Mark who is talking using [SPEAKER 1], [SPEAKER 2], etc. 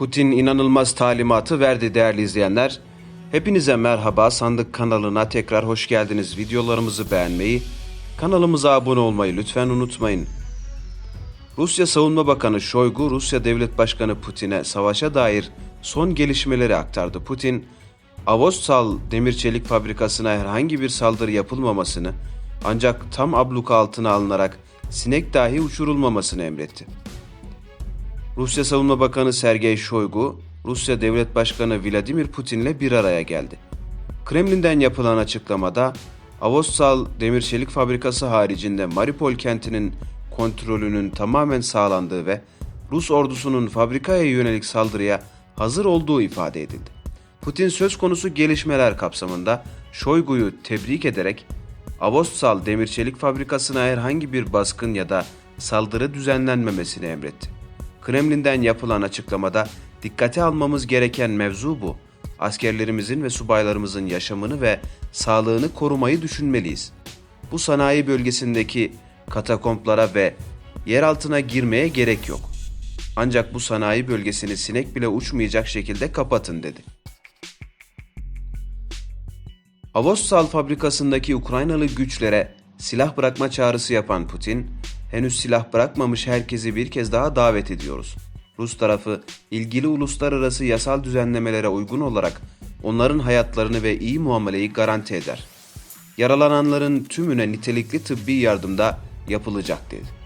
[SPEAKER 1] Putin inanılmaz talimatı verdi değerli izleyenler. Hepinize merhaba Sandık kanalına tekrar hoş geldiniz. Videolarımızı beğenmeyi, kanalımıza abone olmayı lütfen unutmayın. Rusya Savunma Bakanı Şoygu, Rusya Devlet Başkanı Putin'e savaşa dair son gelişmeleri aktardı. Putin, Avostal demir çelik fabrikasına herhangi bir saldırı yapılmamasını ancak tam abluka altına alınarak sinek dahi uçurulmamasını emretti. Rusya Savunma Bakanı Sergey Shoigu, Rusya Devlet Başkanı Vladimir Putin'le bir araya geldi. Kremlin'den yapılan açıklamada Avostal demir çelik fabrikası haricinde Mariupol kentinin kontrolünün tamamen sağlandığı ve Rus ordusunun fabrikaya yönelik saldırıya hazır olduğu ifade edildi. Putin söz konusu gelişmeler kapsamında Shoigu'yu tebrik ederek Avostal demir çelik fabrikasına herhangi bir baskın ya da saldırı düzenlenmemesini emretti. Kremlin'den yapılan açıklamada dikkate almamız gereken mevzu bu. Askerlerimizin ve subaylarımızın yaşamını ve sağlığını korumayı düşünmeliyiz. Bu sanayi bölgesindeki katakomplara ve yer altına girmeye gerek yok. Ancak bu sanayi bölgesini sinek bile uçmayacak şekilde kapatın dedi. Avostal fabrikasındaki Ukraynalı güçlere silah bırakma çağrısı yapan Putin, henüz silah bırakmamış herkesi bir kez daha davet ediyoruz. Rus tarafı ilgili uluslararası yasal düzenlemelere uygun olarak onların hayatlarını ve iyi muameleyi garanti eder. Yaralananların tümüne nitelikli tıbbi yardımda yapılacak dedi.